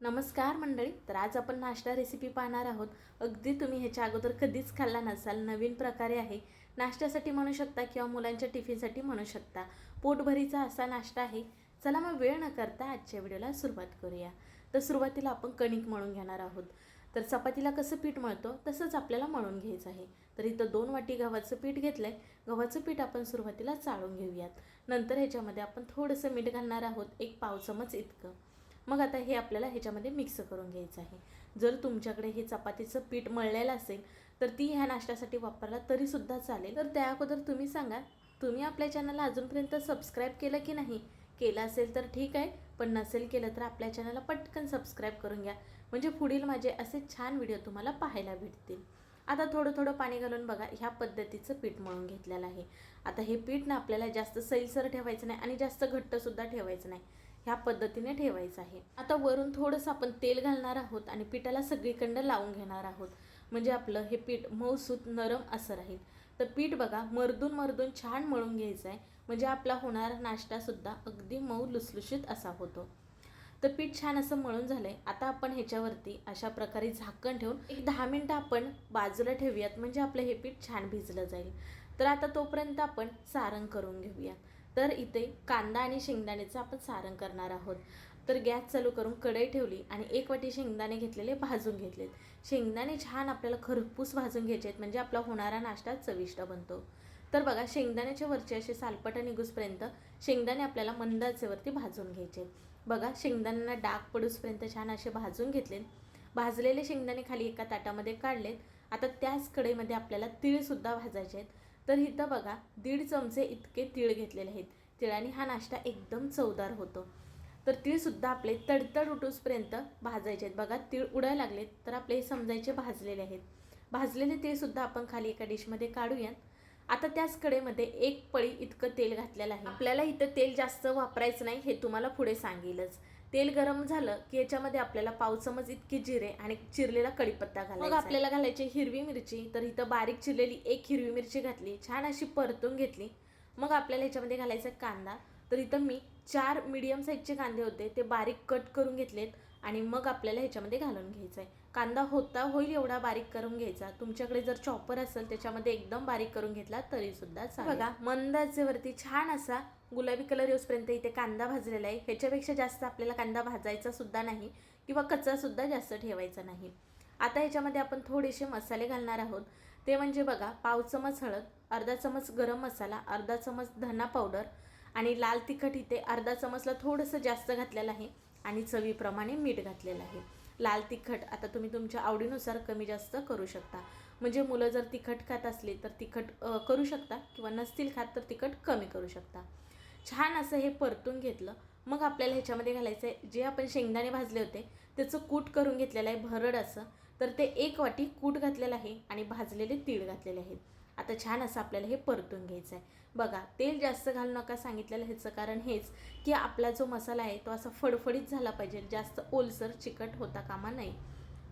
नमस्कार मंडळी तर आज आपण नाश्ता रेसिपी पाहणार आहोत. अगदी तुम्ही ह्याच्या अगोदर कधीच खाल्ला नसाल नवीन प्रकारे आहे. नाश्त्यासाठी म्हणू शकता किंवा मुलांच्या टिफिनसाठी म्हणू शकता. पोटभरीचा असा नाश्ता आहे. चला मग वेळ न करता आजच्या व्हिडिओला सुरुवात करूया. तर सुरुवातीला आपण कणिक मळून घेणार आहोत. तर चपातीला कसं पीठ मळतो तसंच आपल्याला मळून घ्यायचं आहे. तर इथं दोन वाटी गव्हाचं पीठ घेतलं आहे गव्हाचं पीठ आपण सुरुवातीला चाळून घेऊयात. नंतर ह्याच्यामध्ये आपण थोडंसं मीठ घालणार आहोत. एक पाव चमच इतकं. मग आता हे आपल्याला ह्याच्यामध्ये मिक्स करून घ्यायचं आहे. जर तुमच्याकडे हे चपातीचं पीठ मळलेलं असेल तर ती ह्या नाश्त्यासाठी वापरला तरीसुद्धा चालेल. तर त्या अगोदर तुम्ही सांगा तुम्ही आपल्या चॅनलला अजूनपर्यंत सबस्क्राईब केलं की नाही? केलं असेल तर ठीक आहे पण नसेल केलं तर आपल्या चॅनलला पटकन सबस्क्राईब करून घ्या. म्हणजे पुढील माझे असे छान व्हिडिओ तुम्हाला पाहायला भेटतील. आता थोडं थोडं पाणी घालून बघा ह्या पद्धतीचं पीठ मळून घेतलेलं आहे. आता हे पीठ ना आपल्याला जास्त सैलसर ठेवायचं नाही आणि जास्त घट्टसुद्धा ठेवायचं नाही. ह्या पद्धतीने ठेवायचं आहे. आता वरून थोडंसं आपण तेल घालणार आहोत आणि पिठाला सगळीकडं लावून घेणार आहोत. म्हणजे आपलं हे पीठ मऊसूत नरम असं राहील. तर पीठ बघा मर्दून मर्दून छान मळून घ्यायचं आहे म्हणजे आपला होणारा नाश्तासुद्धा अगदी मऊ लुसलुशीत असा होतो. तर पीठ छान असं मळून झालंय. आता आपण ह्याच्यावरती अशा प्रकारे झाकण ठेवून एक दहा मिनटं आपण बाजूला ठेवूयात. म्हणजे आपलं हे पीठ छान भिजलं जाईल. तर आता तोपर्यंत आपण सारण करून घेऊयात. तर इथे कांदा आणि शेंगदाण्याचं आपण सारण करणार आहोत. तर गॅस चालू करून कढई ठेवली आणि एक वाटी शेंगदाणे घेतलेले भाजून घेतलेत. शेंगदाणे छान आपल्याला खरपूस भाजून घ्यायचे आहेत म्हणजे आपला होणारा नाश्ता चविष्ट बनतो. तर बघा शेंगदाण्याच्या वरचे असे सालपट निघूसपर्यंत शेंगदाणे आपल्याला मंद आचेवरती भाजून घ्यायचे बघा शेंगदाण्यांना डाग पडूसपर्यंत छान असे भाजून घेतले भाजलेले शेंगदाणे खाली एका ताटामध्ये काढलेत. आता त्याच कढईमध्ये आपल्याला तिळसुद्धा भाजायचे आहेत. तर इथं बघा दीड चमचे इतके तीळ घेतलेले आहेत. तिळाने हा नाश्ता एकदम चवदार होतो. तर तीळसुद्धा आपले तडतड उठूसपर्यंत भाजायचे आहेत. बघा तीळ उडायला लागलेत तर आपले समजायचे भाजलेले आहेत. भाजलेले तीळसुद्धा आपण खाली एका डिशमध्ये काढूयात. आता त्याच कडेमध्ये एक पळी इतकं तेल घातलेलं आहे. आपल्याला इथं तेल जास्त वापरायचं नाही हे तुम्हाला पुढे सांगेलच. तेल गरम झालं की याच्यामध्ये आपल्याला पाव चमच इतके जिरे आणि चिरलेला कढीपत्ता घालायचा मग आपल्याला घालायची हिरवी मिरची तर इथं बारीक चिरलेली एक हिरवी मिरची घातली छान अशी परतून घेतली. मग आपल्याला ह्याच्यामध्ये घालायचा कांदा. तर इथं मी चार मीडियम साईजचे कांदे होते ते बारीक कट करून घेतलेत. आणि मग आपल्याला ह्याच्यामध्ये घालून घ्यायचा आहे कांदा होता होईल एवढा बारीक करून घ्यायचा. तुमच्याकडे जर चॉपर असेल त्याच्यामध्ये एकदम बारीक करून घेतला तरी सुद्धा चालेल. बघा मंदाचेवरती छान असा गुलाबी कलर येऊसपर्यंत इथे कांदा भाजलेला आहे. ह्याच्यापेक्षा जास्त आपल्याला कांदा भाजायचा सुद्धा नाही किंवा कच्चा सुद्धा जास्त ठेवायचा नाही. आता ह्याच्यामध्ये आपण थोडेसे मसाले घालणार आहोत. ते म्हणजे बघा पाव चमच हळद अर्धा चमच गरम मसाला अर्धा चमच धना पावडर आणि लाल तिखट इथे अर्धा चमचला थोडंसं जास्त घातलेलं आहे. आणि चवीप्रमाणे मीठ घातलेलं आहे. लाल तिखट आता तुम्ही तुमच्या आवडीनुसार कमी जास्त करू शकता. म्हणजे मुलं जर तिखट खात असली तर तिखट करू शकता किंवा नसतील खात तर तिखट कमी करू शकता. छान असं हे परतून घेतलं. मग आपल्याला ह्याच्यामध्ये घालायचं आहे जे आपण शेंगदाणे भाजले होते त्याचं कूट करून घेतलेलं आहे भरड असं. तर ते एक वाटी कूट घातलेलं आहे आणि भाजलेले तीळ घातलेले आहेत. आता छान असं आपल्याला हे परतून घ्यायचं आहे. बघा तेल जास्त घालू नका सांगितलेलं ह्याचं कारण हेच की आपला जो मसाला आहे तो असा फडफडीत झाला पाहिजे. जास्त ओलसर चिकट होता कामा नाही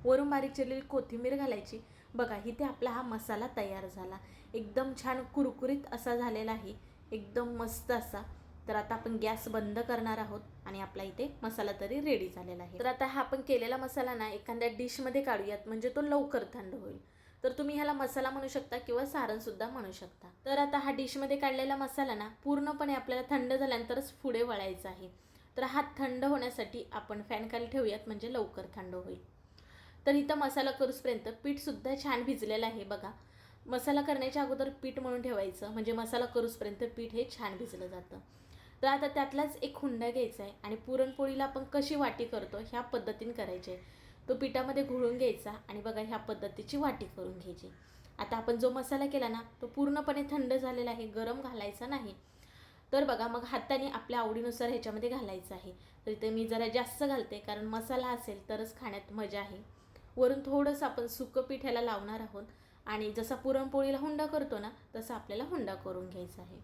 वरून बारीक चिरलेली कोथिंबीर घालायची. बघा इथे आपला हा मसाला तयार झाला. एकदम छान कुरकुरीत असा झालेला आहे. एकदम मस्त असा. तर आता आपण गॅस बंद करणार आहोत आणि आपला इथे मसाला तरी रेडी झालेला आहे. तर आता हा आपण केलेला मसाला ना एखाद्या डिशमध्ये काढूयात. म्हणजे तो लवकर थंड होईल. तर तुम्ही ह्याला मसाला म्हणू शकता किंवा सारणसुद्धा म्हणू शकता. तर आता हा डिशमध्ये काढलेला मसाला ना पूर्णपणे आपल्याला थंड झाल्यानंतरच पुढे वळायचा आहे. तर हा थंड होण्यासाठी आपण फॅनखाली ठेवूयात म्हणजे लवकर थंड होईल. तर इथं मसाला करूसपर्यंत पीठसुद्धा छान भिजलेलं आहे बघा. मसाला करण्याच्या अगोदर पीठ म्हणून ठेवायचं म्हणजे मसाला करूसपर्यंत पीठ हे छान भिजलं जातं. तर आता त्यातलाच एक हुंडा घ्यायचा आहे आणि पुरणपोळीला आपण कशी वाटी करतो ह्या पद्धतीने करायची आहे तो पिठामध्ये घोळून घ्यायचा आणि बघा ह्या पद्धतीची वाटी करून घ्यायची. आता आपण जो मसाला केला ना तो पूर्णपणे थंड झालेला आहे गरम घालायचा नाही. तर बघा मग हाताने आपल्या आवडीनुसार ह्याच्यामध्ये घालायचं आहे. तर इथे मी जरा जास्त घालते कारण मसाला असेल तरच खाण्यात मजा आहे. वरून थोडंसं आपण सुकं पीठ ह्याला लावणार आहोत आणि जसा पुरणपोळीला हुंडा करतो ना तसा आपल्याला हुंडा करून घ्यायचा आहे.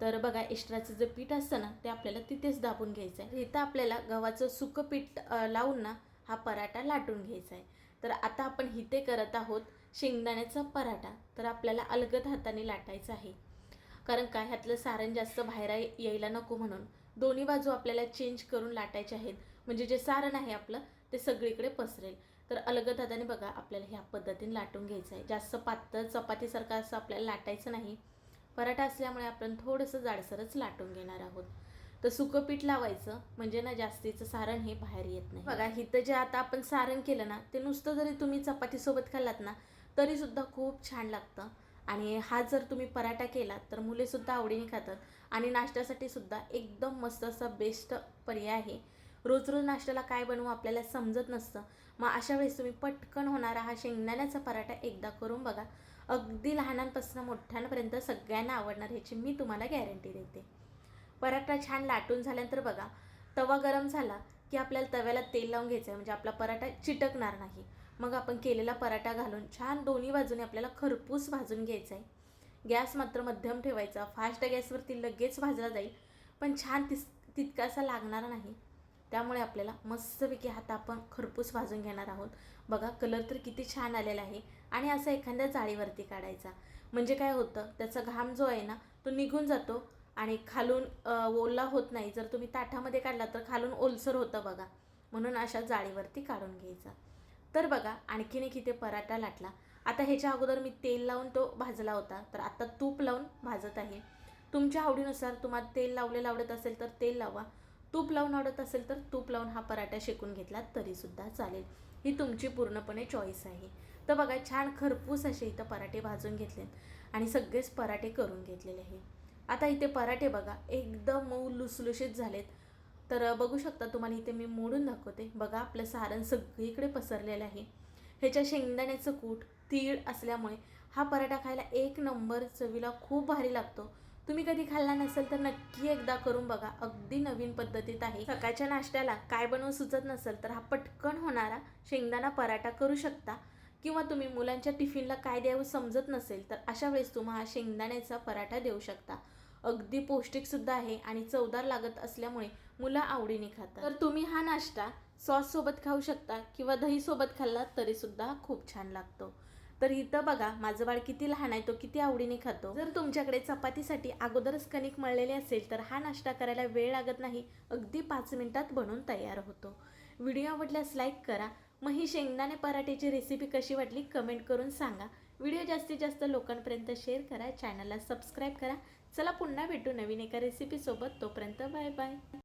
तर बघा एक्स्ट्राचं जे पीठ असतं ना ते आपल्याला तिथेच दाबून घ्यायचं आहे. इथं आपल्याला गव्हाचं सुकं पीठ लावून ना हा पराठा लाटून घ्यायचा आहे. तर आता आपण इथे करत आहोत शेंगदाण्याचा पराठा. तर आपल्याला अलगद हाताने लाटायचा आहे. कारण काय ह्यातलं सारण जास्त बाहेर यायला नको म्हणून. दोन्ही बाजू आपल्याला चेंज करून लाटायचे आहेत. म्हणजे जे सारण आहे आपलं ते सगळीकडे पसरेल. तर अलगद हाताने बघा आपल्याला ह्या पद्धतीने लाटून घ्यायचं आहे. जास्त पातळ चपातीसारखं असं आपल्याला लाटायचं नाही. पराठा असल्यामुळे आपण थोडंसं जाडसरच लाटून घेणार आहोत. तर सुकं पीठ लावायचं म्हणजे ना जास्तीचं सारण हे बाहेर येत नाही. बघा इथं जे आता आपण सारण केलं ना ते नुसतं जरी तुम्ही चपातीसोबत खाल्लात ना तरीसुद्धा खूप छान लागतं. आणि हा जर तुम्ही पराठा केला तर मुलेसुद्धा आवडीने खातात. आणि नाश्त्यासाठी सुद्धा एकदम मस्त असा बेस्ट पर्याय आहे. रोज रोज नाश्त्याला काय बनवू आपल्याला समजत नसतं. मग अशा वेळेस तुम्ही पटकन होणारा हा शेंगदाण्याचा पराठा एकदा करून बघा. अगदी लहानांपासून मोठ्यांपर्यंत सगळ्यांना आवडणार ह्याची मी तुम्हाला गॅरंटी देते. पराठा छान लाटून झाल्यानंतर बघा तवा गरम झाला की आपल्याला तव्याला तेल लावून घ्यायचं आहे म्हणजे आपला पराठा चिटकणार नाही. मग आपण केलेला पराठा घालून छान दोन्ही बाजूने आपल्याला खरपूस भाजून घ्यायचा आहे गॅस मात्र मध्यम ठेवायचा. फास्ट गॅसवरती लगेच भाजला जाईल पण छान तिस तितकासा लागणार नाही. त्यामुळे आपल्याला मस्तपैकी हात आपण खरपूस भाजून घेणार आहोत. बघा कलर तर किती छान आलेला आहे आणि असं एखाद्या जाळीवरती काढायचा. म्हणजे काय होतं त्याचा घाम जो आहे ना तो निघून जातो आणि खालून ओला होत नाही. जर तुम्ही ताठामध्ये काढला तर खालून ओलसर होतं बघा. म्हणून अशा जाळीवरती काढून घ्यायचा. तर बघा आणखीन एक इथे पराठा लाटला. आता ह्याच्या अगोदर मी तेल लावून तो भाजला होता. तर आता तूप लावून भाजत आहे. तुमच्या आवडीनुसार तुम्हाला तेल लावलेलं आवडत असेल तर तेल लावा. तूप लावून आवडत असेल तर तूप लावून हा पराठा शेकून घेतला तरीसुद्धा चालेल. ही तुमची पूर्णपणे चॉईस आहे. तर बघा छान खरपूस असे इथं पराठे भाजून घेतलेत. आणि सगळेच पराठे करून घेतलेले आहे आता इथे पराठे बघा एकदम मऊ लुसलुशीत झालेत. तर बघू शकता तुम्हाला इथे मी मोडून दाखवते. बघा आपलं सारण सगळीकडे पसरलेलं आहे. ह्याच्या शेंगदाण्याचं कूट तीळ असल्यामुळे हा पराठा खायला एक नंबर चवीला खूप भारी लागतो. तुम्ही कधी खाल्ला नसेल तर नक्की एकदा करून बघा. अगदी नवीन पद्धतीत आहे. सकाळच्या नाश्त्याला काय बनवून सुचत नसेल तर हा पटकन होणारा शेंगदाणा पराठा करू शकता. किंवा तुम्ही मुलांच्या टिफिनला काय द्यावं समजत नसेल तर अशा वेळेस तुम्हा हा शेंगदाण्याचा पराठा देऊ शकता. अगदी पौष्टिक सुद्धा आहे आणि चवदार लागत असल्यामुळे मुलं आवडीने खातात. तर तुम्ही हा नाश्ता सॉस सोबत खाऊ शकता किंवा दही सोबत खाल्ला तरी सुद्धा खूप छान लागतो. तर इथं बघा माझं बाळ किती लहान आहे तो किती आवडीने खातो. जर तुमच्याकडे चपातीसाठी अगोदरच कणिक मळलेले असेल तर हा नाश्ता करायला वेळ लागत नाही अगदी पाच मिनिटात बनून तयार होतो. व्हिडिओ आवडल्यास लाईक करा. मग ही शेंगदाणे पराठ्याची रेसिपी कशी वाटली कमेंट करून सांगा. व्हिडिओ जास्तीत जास्त लोकांपर्यंत शेअर करा चॅनलला सबस्क्राईब करा. चला पुन्हा भेटू नवीन एका रेसिपीसोबत तोपर्यंत बाय बाय.